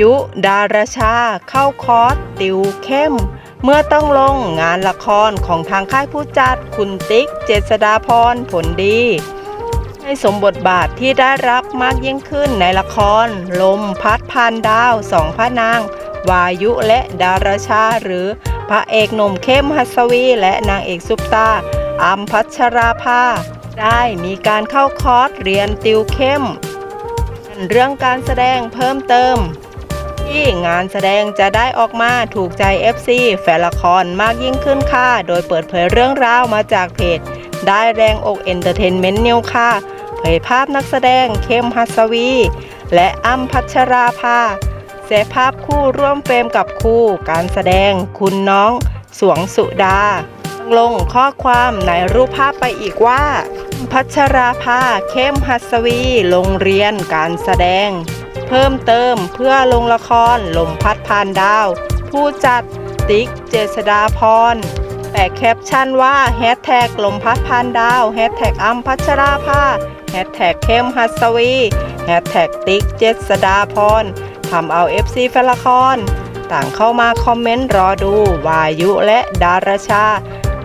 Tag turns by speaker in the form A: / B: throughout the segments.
A: ยุ ดาราชา เข้าคอร์สติวเข้ม เมื่อต้องลงงานละครของทางค่ายผู้จัดคุณติ๊ก เจษดาพรผลดี ให้สมบทบาทที่ได้รับมากยิ่งขึ้นในละคร ลมพัดพานดาวสองพระนาง วายุและดาราชา หรือพระเอกหนุ่มเข้มหัสวี และนางเอกซุปตาอัมพัชราภาได้มีการเข้าคอร์สเรียนติวเข้ม เรื่องการแสดงเพิ่มเติม ที่งานแสดงจะได้ออกมาถูกใจ FC แฟนละครมากยิ่งขึ้นค่ะ โดยเปิดเผยเรื่องราวมาจากเพจ ได้แรงอกเอนเตอร์เทนเมนต์นิวค่ะ เผยภาพนักแสดงเข้มหัสวี และอ้ำพัชราภาแสภาพคู่ร่วมเฟรมกับคู่การแสดงคุณน้อง สวงสุดา ลงข้อความในรูปภาพไปอีกว่า พัชราภาเข้มหัสวีลงเรียนการแสดง เพิ่มเติมเพื่อลงละครลมพัดพานดาว ผู้จัดติ๊กเจษดาพรแต่แคปชั่นว่าแฮชแท็กลมพัดพานดาวแฮชแท็กอัมพัชราภาแฮชแท็กเข้มหัสวีแฮชแท็กติ๊กเจษดาพรทำเอา FC แฟนละคร ต่างเข้ามาคอมเมนต์รอดูวายุและดาราชา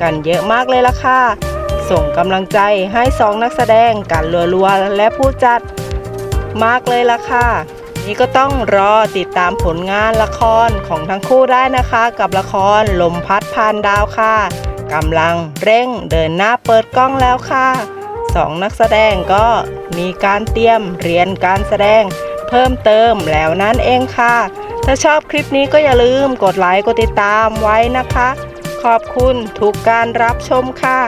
A: กันเยอะมากเลยล่ะค่ะ ส่งกำลังใจให้สองนักแสดงกันรัวๆและผู้จัดมากเลยล่ะค่ะ นี่ก็ต้องรอติดตามผลงานละครของทั้งคู่ได้นะคะ กับละครลมพัดพานดาวค่ะกำลังเร่งเดินหน้าเปิดกล้องแล้วค่ะสองนักแสดงก็มีการเตรียมเรียนการแสดงเพิ่มเติมแล้วนั่นเองค่ะ ถ้าชอบคลิปนี้ก็อย่าลืมกดไลค์กดติดตามไว้นะคะ ขอบคุณทุกการรับชมค่ะ